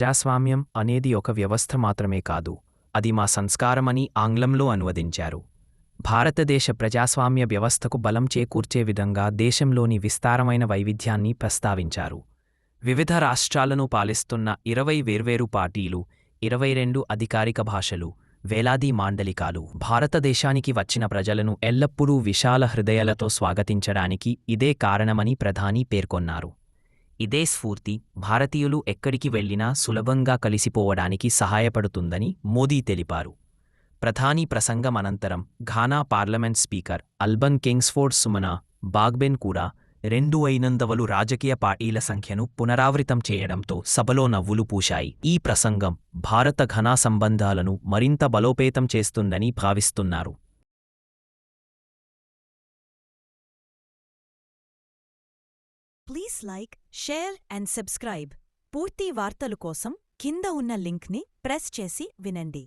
ప్రజాస్వామ్యం అనేది ఒక వ్యవస్థ మాత్రమే కాదు. అది మా సంస్కారమని ఆంగ్లంలో అనువదించారు. భారతదేశ ప్రజాస్వామ్య వ్యవస్థకు బలం చేకూర్చే విధంగా దేశంలోని విస్తారమైన వైవిధ్యాన్ని ప్రస్తావించారు. వివిధ రాష్ట్రాలను పాలిస్తున్న ఇరవై వేర్వేరు పార్టీలు ఇరవై రెండు అధికారిక భాషలు వేలాది మాండలికాలు భారతదేశానికి వచ్చిన ప్రజలను ఎల్లప్పుడూ విశాల హృదయాలతో స్వాగతించడానికి ఇదే కారణమని ప్రధాని పేర్కొన్నారు. ఇదే స్ఫూర్తి భారతీయులు ఎక్కడికి వెళ్ళినా సులభంగా కలిసిపోవడానికి సహాయపడుతుందని మోదీ తెలిపారు. ప్రధాని ప్రసంగం అనంతరం Ghana parliament speaker Alban Kingsford Sumana Bagbin కూడా రెండు అయినందవలు రాజకీయ పార్టీల సంఖ్యను పునరావృతం చేయడంతో సభలో నవ్వులు పూశాయి. ఈ ప్రసంగం భారత ఘనా సంబంధాలను మరింత బలోపేతం చేస్తుందని భావిస్తున్నారు. Please like share and subscribe పూర్తి వార్తలు కోసం కింద ఉన్న లింక్ని ప్రెస్ చేసి వినండి.